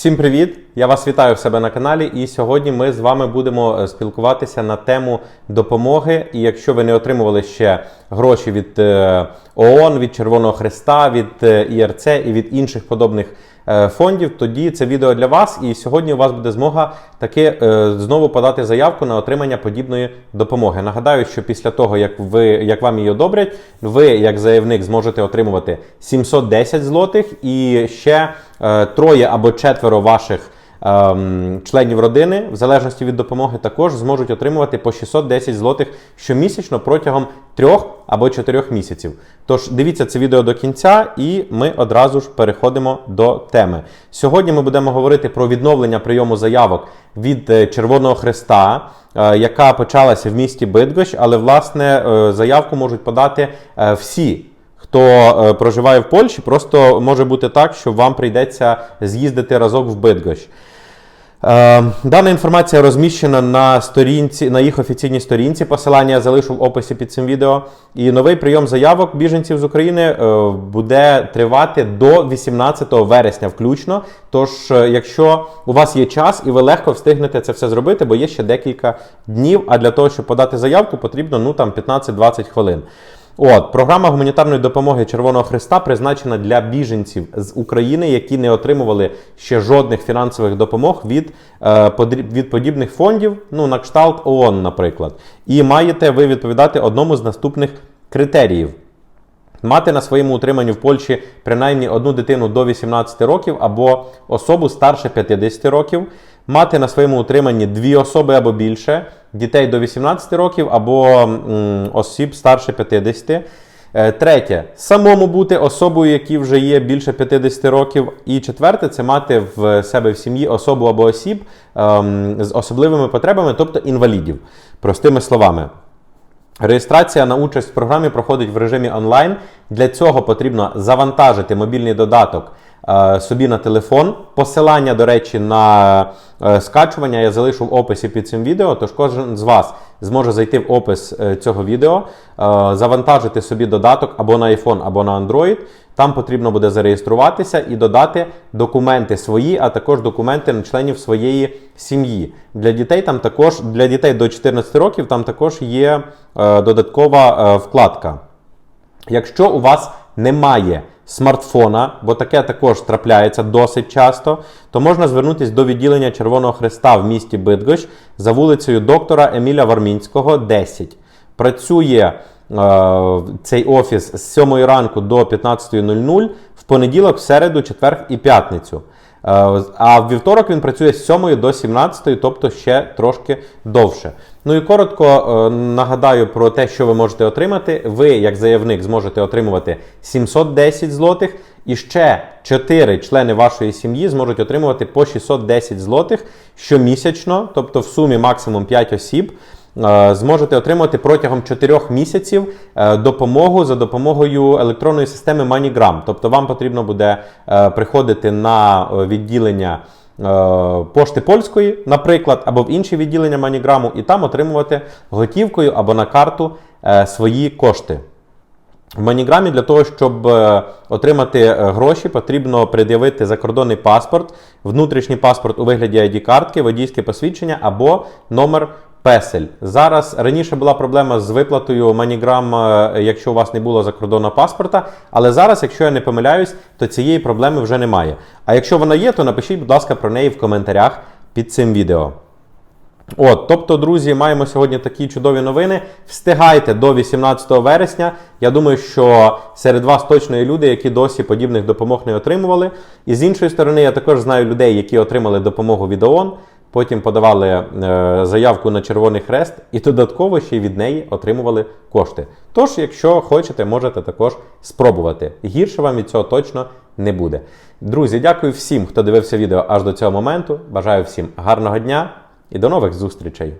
Всім привіт! Я вас вітаю в себе на каналі. І сьогодні ми з вами будемо е, спілкуватися на тему допомоги. І якщо ви не отримували ще гроші від е, ООН, від Червоного Христа, від е, ІРЦ і від інших подобних фондів, тоді це відео для вас. І сьогодні у вас буде змога таки знову подати заявку на отримання подібної допомоги. Nагадаю, що після того, як ви як вам її одобрять, ви, як заявник, зможете отримувати 710 злотих і ще троє або четверо ваших. ем, Членів родини, в залежності від допомоги, також зможуть отримувати по 610 злотих щомісячно протягом трьох або чотирьох місяців. Тож дивіться це відео до кінця, і ми одразу ж переходимо до теми. Сьогодні ми будемо говорити про відновлення прийому заявок від е, Червоного Христа, е, яка почалася в місті Бидгощ, але власне е, заявку можуть подати е, всі. Хто е, проживає в Польщі, просто може бути так, що вам прийдеться з'їздити разок в Бидгощ. Е, Дана інформація розміщена на сторінці, на їх офіційній сторінці. Посилання я залишу в описі під цим відео. І новий прийом заявок біженців з України е, буде тривати до 18 вересня включно. Тож, якщо у вас є час і ви легко встигнете це все зробити, бо є ще декілька днів. А для того, щоб подати заявку, потрібно ну там 15-20 хвилин. От, програма гуманітарної допомоги Червоного Христа призначена для біженців з України, які не отримували ще жодних фінансових допомог від, е, від подібних фондів, ну на кшталт ООН, наприклад. І маєте ви відповідати одному з наступних критеріїв. Мати на своєму утриманні в Польщі принаймні одну дитину до 18 років або особу старше 50 років, мати на своєму утриманні дві особи або більше, дітей до 18 років або м, осіб старше 50. Е, Третє самому бути особою, які вже є більше 50 років. І четверте це мати в себе в сім'ї особу або осіб ем, з особливими потребами, тобто інвалідів. Простими словами. Реєстрація на участь в програмі проходить в режимі онлайн. Для цього потрібно завантажити мобільний додаток собі на телефон. Посилання, до речі, на е, скачування я залишу в описі під цим відео. Тож кожен з вас зможе зайти в опис е, цього відео, е, завантажити собі додаток або на iPhone, або на Android. Там потрібно буде зареєструватися і додати документи свої, а також документи на членів своєї сім'ї. Для дітей там також для дітей до 14 років там також є е, додаткова е, вкладка. Якщо у вас немає смартфона, бо таке також трапляється досить часто, то можна звернутися до відділення Червоного Христа в місті Бидгощ за вулицею доктора Еміля Вармінського, 10. Працює е, цей офіс з 7 ранку до 15.00 в понеділок, в середу, четвер і п'ятницю. Е, А в вівторок він працює з 7 до 17, тобто ще трошки довше. Ну і коротко е, нагадаю про те, що ви можете отримати. Ви, як заявник, зможете отримувати 710 злотих, і ще 4 члени вашої сім'ї зможуть отримувати по 610 злотих щомісячно, тобто в сумі максимум 5 осіб. Е, Зможете отримати протягом 4 місяців е, допомогу за допомогою електронної системи MoneyGram. Тобто вам потрібно буде е, приходити на відділення пошти польської, наприклад, або в інші відділення MoneyGram, і там отримувати готівкою або на карту свої кошти. В маніграмі для того, щоб отримати гроші, потрібно пред'явити закордонний паспорт, внутрішній паспорт у вигляді ID-картки, водійське посвідчення або номер песель. Зараз раніше була проблема з виплатою MoneyGram, е, якщо у вас не було закордонного паспорта. Але зараз, якщо я не помиляюсь, то цієї проблеми вже немає. А якщо вона є, то напишіть, будь ласка, про неї в коментарях під цим відео. От, тобто, друзі, маємо сьогодні такі чудові новини. Встигайте до 18 вересня. Я думаю, що серед вас точно є люди, які досі подібних допомог не отримували. І з іншої сторони, я також знаю людей, які отримали допомогу від ООН, потім подавали е, заявку на Червоний Хрест і додатково ще від неї отримували кошти. Тож, якщо хочете, можете також спробувати. Гірше вам від цього точно не буде. Друзі, дякую всім, хто дивився відео аж до цього моменту. Бажаю всім гарного дня і до нових зустрічей!